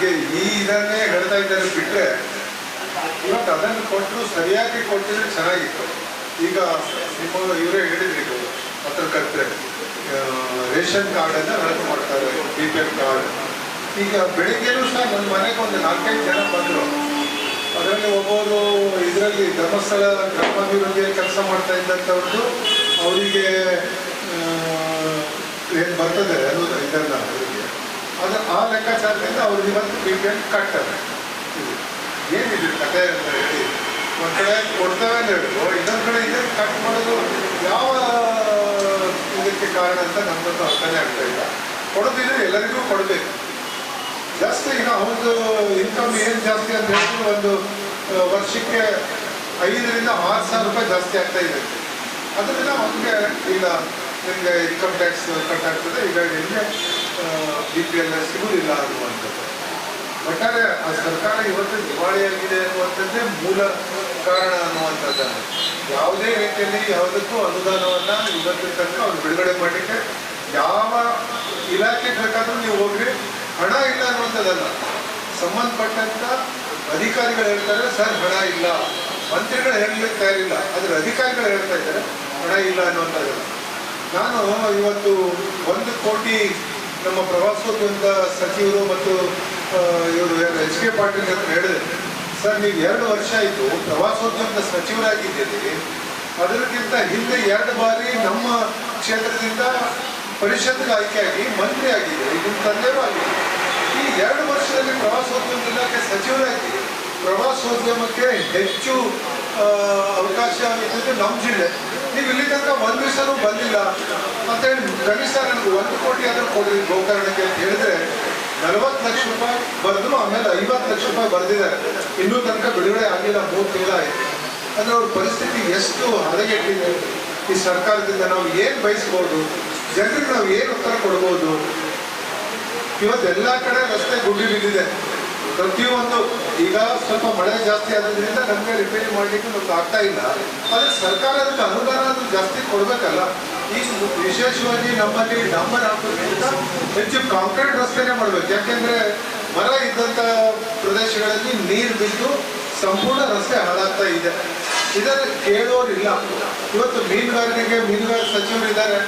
ಈಗ ಈ ಇದನ್ನೇ ಹೇಳ್ತಾ ಇದ್ದಾರೆ ಬಿಟ್ಟರೆ ಇವತ್ತು ಅದನ್ನು ಕೊಟ್ಟರು ಸರಿಯಾಗಿ ಕೊಟ್ಟಿದ್ರೆ ಚೆನ್ನಾಗಿತ್ತು. ಈಗ ನಿಮ್ಮ ಇವರೇ ಹೇಳಿದ್ರು ಪತ್ರಕರ್ತರೆ ರೇಷನ್ ಕಾರ್ಡನ್ನು ರದ್ದು ಮಾಡ್ತಾರೆ ಬಿ ಪಿ ಎಲ್ ಕಾರ್ಡ್. ಈಗ ಬೆಳಿಗ್ಗೆನೂ ಸಹ ನನ್ನ ಮನೆಗೆ ಒಂದು ನಾಲ್ಕೈದು ಜನ ಬಂದರು. ಅದರಲ್ಲಿ ಒಬ್ಬರು ಇದರಲ್ಲಿ ಧರ್ಮಸ್ಥಳ ಗ್ರಾಮಾಭಿವೃದ್ಧಿಯಲ್ಲಿ ಕೆಲಸ ಮಾಡ್ತಾ ಇದ್ದಂಥವ್ರದ್ದು, ಅವರಿಗೆ ಏನು ಬರ್ತದೆ ಅದು ಇದನ್ನ ಅದು ಆ ಲೆಕ್ಕಾಚಾರದಿಂದ ಅವ್ರಿಗೆ ಇವತ್ತು ಎಲ್ ಕಟ್ತಾರೆ ಏನಿದೆ ಕತೆ ಅಂತ ಹೇಳಿ, ಒಂದು ಕಡೆ ಕೊಡ್ತೇವೆ ಅಂತ ಹೇಳಿದ್ರು, ಇನ್ನೊಂದು ಕಡೆ ಇದೆ ಕಟ್ ಮಾಡೋದು ಯಾವ ಇದಕ್ಕೆ ಕಾರಣ ಅಂತ ನಮ್ಮದು ಅರ್ಥನೇ ಆಗ್ತಾ ಇಲ್ಲ. ಕೊಡೋದಿದ್ರೆ ಎಲ್ಲರಿಗೂ ಕೊಡಬೇಕು. ಜಾಸ್ತಿ ಈಗ ಅವ್ರದ್ದು ಇನ್ಕಮ್ ಏನು ಜಾಸ್ತಿ ಅಂತ ಹೇಳಿದ್ರು, ಒಂದು ವರ್ಷಕ್ಕೆ ಐದರಿಂದ ಆರು ಸಾವಿರ ರೂಪಾಯಿ ಜಾಸ್ತಿ ಆಗ್ತಾ ಇದೆ. ಅದರಿಂದ ಅವ್ರಿಗೆ ಇಲ್ಲ ನಿಮಗೆ ಇನ್ಕಮ್ ಟ್ಯಾಕ್ಸ್ ಕಟ್ ಆಗ್ತದೆ. ಹೀಗಾಗಿ ನಿಮಗೆ ಬಿ ಪಿ ಎಲ್ ಸಿಗುವುದಿಲ್ಲ ಅನ್ನುವಂಥದ್ದು. ಒಟ್ಟಾರೆ ಆ ಸರ್ಕಾರ ಇವತ್ತು ದಿವಾಳಿಯಾಗಿದೆ ಅನ್ನುವಂಥದ್ದೇ ಮೂಲ ಕಾರಣ ಅನ್ನುವಂಥದ್ದನ್ನು ಯಾವುದೇ ರೀತಿಯಲ್ಲಿ ಯಾವುದಕ್ಕೂ ಅನುದಾನವನ್ನು ಇವತ್ತಿನ ತನಕ ಅವ್ರು ಬಿಡುಗಡೆ ಮಾಡಲಿಕ್ಕೆ ಯಾವ ಇಲಾಖೆ ಬೇಕಾದರೂ ನೀವು ಹೋಗ್ರಿ. ಹಣ ಇಲ್ಲ ಅನ್ನುವಂಥದ್ದಲ್ಲ. ಸಂಬಂಧಪಟ್ಟಂಥ ಅಧಿಕಾರಿಗಳು ಹೇಳ್ತಾರೆ ಸರ್, ಹಣ ಇಲ್ಲ. ಮಂತ್ರಿಗಳು ಹೇಳಲಿಕ್ಕೆ ತಯಾರಿಲ್ಲ. ಆದರೆ ಅಧಿಕಾರಿಗಳು ಹೇಳ್ತಾ ಇದ್ದಾರೆ, ಹಣ ಇಲ್ಲ ಅನ್ನುವಂಥದ್ದಲ್ಲ. ನಾನು ಇವತ್ತು ಒಂದು ಕೋಟಿ ನಮ್ಮ ಪ್ರವಾಸೋದ್ಯಮದ ಸಚಿವರು ಮತ್ತು ಇವರು ಎಚ್ ಕೆ ಪಾಟೀಲ್ ಹತ್ರ ಹೇಳಿದೆ ಸರ್, ನೀವು ಎರಡು ವರ್ಷ ಆಯಿತು ಪ್ರವಾಸೋದ್ಯಮದ ಸಚಿವರಾಗಿದ್ದೀರಿ. ಅದಕ್ಕಿಂತ ಹಿಂದೆ ಎರಡು ಬಾರಿ ನಮ್ಮ ಕ್ಷೇತ್ರದಿಂದ ಪರಿಷತ್ಗೆ ಆಯ್ಕೆಯಾಗಿ ಮಂತ್ರಿ ಆಗಿದ್ದೀರಿ ನಿಮ್ಮ ತಂದೆಯೂ ಆಗಿದೆ ಈ ಎರಡು ವರ್ಷದಲ್ಲಿ ಪ್ರವಾಸೋದ್ಯಮ ಇಲಾಖೆ ಸಚಿವರಾಗಿ ಪ್ರವಾಸೋದ್ಯಮಕ್ಕೆ ಹೆಚ್ಚು ಅವಕಾಶ ಆಗಿದ್ದು ನಮ್ಮ ಜಿಲ್ಲೆ. ನೀವು ಇಲ್ಲಿ ತನಕ ಒಂದು ದಿವಸನೂ ಬಂದಿಲ್ಲ. ಅಂತೇಳಿ ಕನಿಷ್ಠ ನನಗೆ ಒಂದು ಕೋಟಿ ಆದರೂ ಕೊಡಿ ಗೋಕರ್ಣಕ್ಕೆ ಅಂತ ಹೇಳಿದ್ರೆ ನಲವತ್ತು ಲಕ್ಷ ರೂಪಾಯಿ ಬರೆದ್ರು, ಆಮೇಲೆ ಐವತ್ತು ಲಕ್ಷ ರೂಪಾಯಿ ಬರೆದಿದ್ದಾರೆ. ಇನ್ನೂ ತನಕ ಬಿಡುಗಡೆ ಆಗಿಲ್ಲ, ಮೂರು ತಿಂಗಳಾಯಿತು ಅಂದ್ರೆ ಅವ್ರ ಪರಿಸ್ಥಿತಿ ಎಷ್ಟು ಹದಗೆಟ್ಟಿದೆ. ಈ ಸರ್ಕಾರದಿಂದ ನಾವು ಏನು ಬಯಸ್ಬೋದು? ಜನರಿಗೆ ನಾವು ಏನು ಉತ್ತರ ಕೊಡ್ಬೋದು? ಇವತ್ತು ಎಲ್ಲ ಕಡೆ ರಸ್ತೆ ಗುಡ್ಡಿ ಬಿದ್ದಿದೆ. ಪ್ರತಿಯೊಂದು ಈಗ ಸ್ವಲ್ಪ ಮಳೆ ಜಾಸ್ತಿ ಆದ್ರಿಂದ ನಮಗೆ ರಿಪೇರಿ ಮಾಡಲಿಕ್ಕೆ ನಮ್ಗೆ ಆಗ್ತಾ ಇಲ್ಲ. ಆದರೆ ಸರ್ಕಾರ ಅದಕ್ಕೆ ಅನುದಾನ ಜಾಸ್ತಿ ಕೊಡ್ಬೇಕಲ್ಲ. ಈ ವಿಶೇಷವಾಗಿ ನಮ್ಮಲ್ಲಿ ಡಂಬರ್ ಹಾಕೋದ್ರಿಂದ ಹೆಚ್ಚು ಕಾಂಕ್ರೀಟ್ ರಸ್ತೆನೇ ಮಾಡಬೇಕು. ಯಾಕೆಂದ್ರೆ ಮರ ಇದ್ದಂತ ಪ್ರದೇಶಗಳಲ್ಲಿ ನೀರು ಬಿದ್ದು ಸಂಪೂರ್ಣ ರಸ್ತೆ ಹಾಳಾಗ್ತಾ ಇದೆ. ಇದನ್ನು ಕೇಳೋರಿಲ್ಲ. ಇವತ್ತು ಮೀನುಗಾರಿಕೆಗೆ ಮೀನುಗಾರಿಕೆ ಸಚಿವರು ಇದ್ದಾರೆ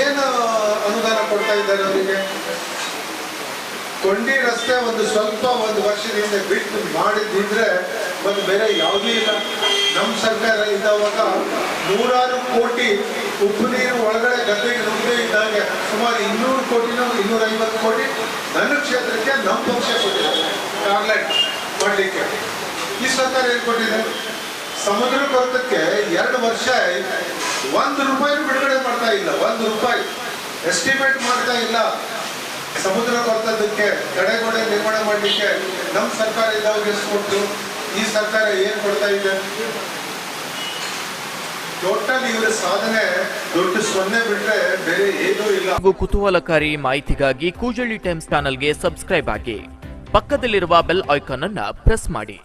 ಏನು ಅನುದಾನ ಕೊಡ್ತಾ ಇದ್ದಾರೆ ಅವರಿಗೆ? ಕೊಂಡಿ ರಸ್ತೆ ಒಂದು ಸ್ವಲ್ಪ ಒಂದು ವರ್ಷದಿಂದ ಬಿಟ್ಟು ಮಾಡಿದ್ದಿದ್ರೆ ಒಂದು ಬೇರೆ ಯಾವುದೂ ಇಲ್ಲ. ನಮ್ಮ ಸರ್ಕಾರ ಇದ್ದಾವಾಗ ನೂರಾರು ಕೋಟಿ ಉಪ್ಪು ನೀರು ಒಳಗಡೆ ಗದ್ದೆಗೆ ನುಗ್ಗದೇ ಇದ್ದಾಗ ಸುಮಾರು ಇನ್ನೂರು ಕೋಟಿನೂ ಇನ್ನೂರೈವತ್ತು ಕೋಟಿ ನನ್ನ ಕ್ಷೇತ್ರಕ್ಕೆ ನಮ್ಮ ಪಕ್ಷ ಕೊಟ್ಟಿದೆ. ಕಾರ್ಲೆಟ್ ಮಾಡಲಿಕ್ಕೆ ಈ ಸರ್ಕಾರ ಏನು ಕೊಟ್ಟಿದೆ? ಸಮುದ್ರ ಕೊರತಕ್ಕೆ ಎರಡು ವರ್ಷ. ಒಂದು ರೂಪಾಯಿ ಬಿಡುಗಡೆ ಮಾಡ್ತಾ ಇಲ್ಲ. ಒಂದು ರೂಪಾಯಿ ಎಸ್ಟಿಮೇಟ್ ಮಾಡ್ತಾ ಇಲ್ಲ. ಸಮುದ್ರ ಕೊರತದಕ್ಕೆ ತಡೆಗೋಡೆ ನಿರ್ಮಾಣ ಮಾಡಲಿಕ್ಕೆ ನಮ್ಮ ಸರ್ಕಾರ ಇದ್ದಾಗ ಎಷ್ಟು ಈ ಸರ್ಕಾರ ಏನು ಕೊಡ್ತಾ ಇದೆ? ಟೋಟಲ್ ಸಾಧನೆ ದೊಡ್ಡ ಬೇರೆ ಏನೂ ಇಲ್ಲ. ಕುತೂಹಲಕಾರಿ ಮಾಹಿತಿಗಾಗಿ ಕೂಜಳ್ಳಿ ಟೈಮ್ಸ್ ಚಾನಲ್ಗೆ ಸಬ್ಸ್ಕ್ರೈಬ್ ಆಗಿ. ಪಕ್ಕದಲ್ಲಿರುವ ಬೆಲ್ ಐಕಾನ್ ಅನ್ನ ಪ್ರೆಸ್ ಮಾಡಿ.